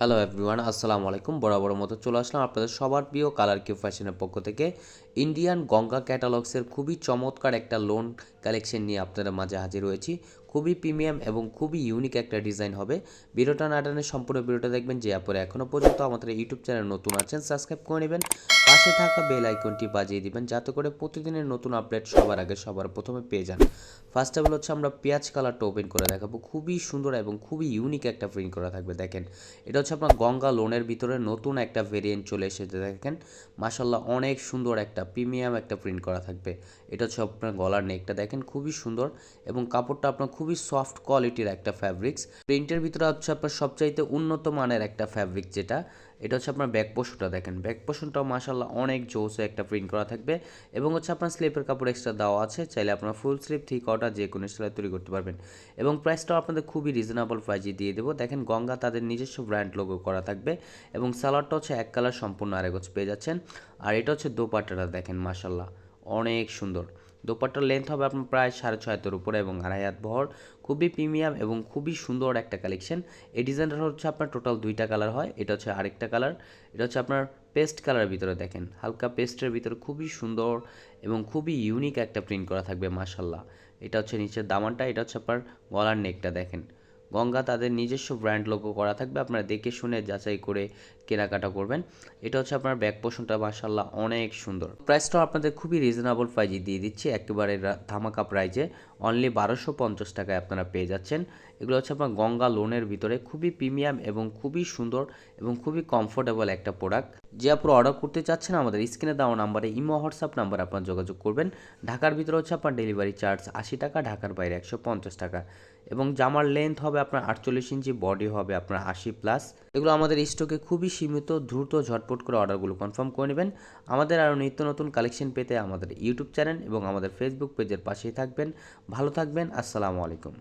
Hello everyone আসসালামু আলাইকুম বরাবর মতো চলে আসলাম আপনাদের সবার প্রিয় কালার কিউ ফ্যাশনের পক্ষ থেকে। ইন্ডিয়ান গঙ্গা ক্যাটালগসের খুবই চমৎকার একটা লোন কালেকশন নিয়ে আপনাদের মাঝে হাজির হয়েছি। খুবই প্রিমিয়াম এবং খুবই ইউনিক একটা ডিজাইন হবে। ভিডিওটা না টানে সম্পূর্ণ ভিডিওটা দেখবেন যে আপরে এখনও পর্যন্ত আমাদের ইউটিউব চ্যানেল নতুন আছেন সাবস্ক্রাইব করে নেবেন। পাশে থাকা বেল আইকনটি বাজিয়ে দিবেন, যাতে করে প্রতিদিনের নতুন আপডেট সবার আগে সবার প্রথমে পেয়ে যান। ফার্স্ট অফ হচ্ছে আমরা পেঁয়াজ কালারটা ওপেন করে দেখাবো। খুবই সুন্দর এবং খুবই ইউনিক একটা প্রিন্ট করা থাকবে, দেখেন। এটা হচ্ছে আপনার গঙ্গা লোনের ভিতরে নতুন একটা ভেরিয়েন্ট চলে এসেছে, দেখেন। মাসাল্লাহ অনেক সুন্দর একটা প্রিমিয়াম একটা প্রিন্ট করা থাকবে। এটা হচ্ছে আপনার গলার নেকটা দেখেন, খুবই সুন্দর এবং কাপড়টা আপনার খুবই সফট কোয়ালিটির একটা ফ্যাব্রিক্স প্রিন্টের ভিতরে হচ্ছে আপনার সবচাইতে উন্নত মানের একটা ফ্যাব্রিক যেটা, এটা হচ্ছে আপনার ব্যাক পোষণটা দেখেন। ব্যাক পোষণটাও মাসাল্লাহ অনেক জোসে একটা প্রিন্ট করা থাকবে এবং হচ্ছে আপনার স্লিপের কাপড় এক্সট্রা দেওয়া আছে, চাইলে আপনার ফুল স্লিপ থ্রি কটা যে কোনো স্টাইলে তৈরি করতে পারবেন। এবং প্রাইসটাও আপনাদের খুবই রিজনেবল প্রাইজে দিয়ে দেবো। দেখেন গঙ্গা তাদের নিজস্ব ব্র্যান্ড লোগো করা থাকবে এবং সালোয়ারটা হচ্ছে এক কালার সম্পূর্ণ আরেক হচ্ছে পেয়ে যাচ্ছেন। আর এটা হচ্ছে দোপাট্টাটা দেখেন মাসাল্লাহ অনেক সুন্দর। দোপাট্টার লেন্থ হবে আপনার প্রায় সাড়ে ছয় হাতের উপরে এবং আড়াই হাত ভর। খুবই প্রিমিয়াম এবং খুবই সুন্দর একটা কালেকশন এই ডিজাইনটা হচ্ছে আপনার টোটাল দুইটা কালার হয়। এটা হচ্ছে আরেকটা কালার এটা হচ্ছে আপনার পেস্ট কালারের ভিতরে দেখেন। হালকা পেস্টের ভিতরে খুবই সুন্দর এবং খুবই ইউনিক একটা প্রিন্ট করা থাকবে মাসাল্লাহ এটা হচ্ছে নিচের দামানটা, এটা হচ্ছে আপনার গলার নেকটা দেখেন। গঙ্গা তাদের নিজস্ব ব্র্যান্ড লোগো করা থাকবে। আপনারা দেখে শুনে যাচাই করে কেনাকাটা করবেন। এটা হচ্ছে আপনার ব্যাক পোষণটা মাসাল্লাহ অনেক সুন্দর। প্রাইসটাও আপনাদের খুবই রিজনেবল প্রাইজে দিয়ে দিচ্ছি। একেবারে ধামাকা প্রাইজে অনলি বারোশো পঞ্চাশ টাকায় আপনারা পেয়ে যাচ্ছেন। এগুলো হচ্ছে আপনার গঙ্গা লোনের ভিতরে খুবই প্রিমিয়াম এবং খুবই সুন্দর এবং খুবই কমফোর্টেবল একটা প্রোডাক্ট যে আপনারা অর্ডার করতে চাচ্ছেন, আমাদের স্ক্রিনে দেওয়া নাম্বারে ইমো, হোয়াটসঅ্যাপ নাম্বারে আপনার যোগাযোগ করবেন। ঢাকার ভিতরে হচ্ছে আপনার ডেলিভারি চার্জ আশি টাকা, ঢাকার বাইরে একশো পঞ্চাশ টাকা এবং জামার লেন্থ হবে আপনার আটচল্লিশ ইঞ্চি বডি হবে আপনার আশি প্লাস এগুলো আমাদের স্টকে খুবই সীমিত, দ্রুত, ঝটপট করে অর্ডারগুলো কনফার্ম করে নেবেন। আমাদের আরও নিত্য নতুন কালেকশন পেতে আমাদের ইউটিউব চ্যানেল এবং আমাদের ফেসবুক পেজের পাশেই থাকবেন। ভালো থাকবেন, আসসালামু আলাইকুম।